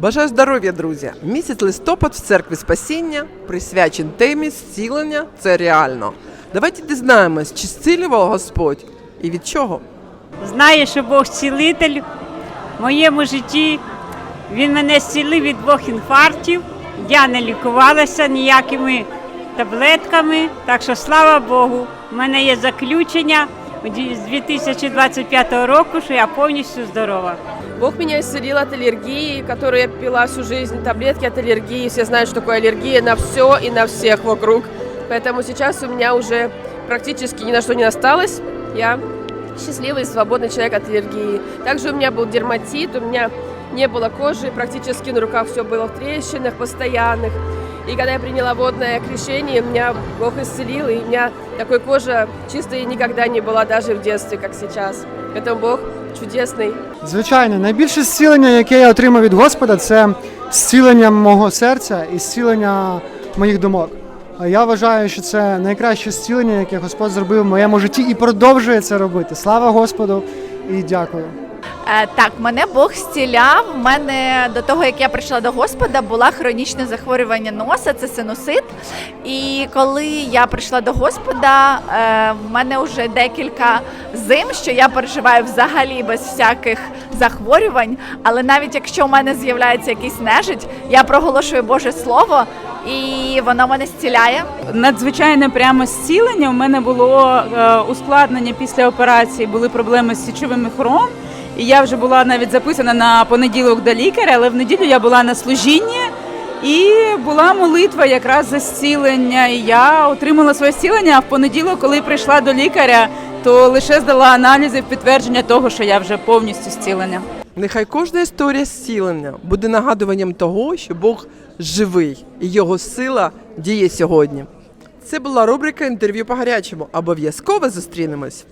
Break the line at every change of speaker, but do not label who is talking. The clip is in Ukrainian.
Бажаю здоров'я, друзі! Місяць листопад в церкві спасіння присвячений темі зцілення це реально. Давайте дізнаємось, чи зцілював Господь і від чого.
Знаю, що Бог цілитель в моєму житті. Він мене зцілив від двох інфарктів. Я не лікувалася ніякими таблетками. Так що, слава Богу, в мене є заключення з 2025 року, що я повністю здорова.
Бог меня исцелил от аллергии, которую я пила всю жизнь, таблетки от аллергии. Все знают, что такое аллергия на все и на всех вокруг. Поэтому сейчас у меня уже практически ни на что не осталось. Я счастливый и свободный человек от аллергии. Также у меня был дерматит, у меня не было кожи, практически на руках все было в трещинах постоянных. И когда я приняла водное крещение, меня Бог исцелил, и у меня такой кожа чистой никогда не была даже в детстве, как сейчас. Поэтому Бог чудесный.
Звичайно, найбільше зцілення, яке я отримав від Господа, це зцілення мого серця і зцілення моїх думок. Я вважаю, що це найкраще зцілення, яке Господь зробив в моєму житті і продовжує це робити. Слава Господу і дякую.
Е, Так, мене Бог зціляв. У мене до того, як я прийшла до Господа, була хронічне захворювання носа, це синусит. І коли я прийшла до Господа, е, в мене вже декілька зим, що я переживаю взагалі без всяких захворювань. Але навіть якщо у мене з'являється якийсь нежить, я проголошую Боже Слово, і воно мене зціляє.
надзвичайне прямо зцілення. У мене було е, ускладнення після операції, були проблеми з січовим міхуром. І я вже була навіть записана на понеділок до лікаря, але в неділю я була на служінні і була молитва якраз за зцілення. І я отримала своє зцілення. А в понеділок, коли прийшла до лікаря, то лише здала аналізи в підтвердження того, що я вже повністю зцілена.
Нехай кожна історія зцілення буде нагадуванням того, що Бог живий і його сила діє сьогодні. Це була рубрика інтерв'ю по гарячому. Обов'язково зустрінемось.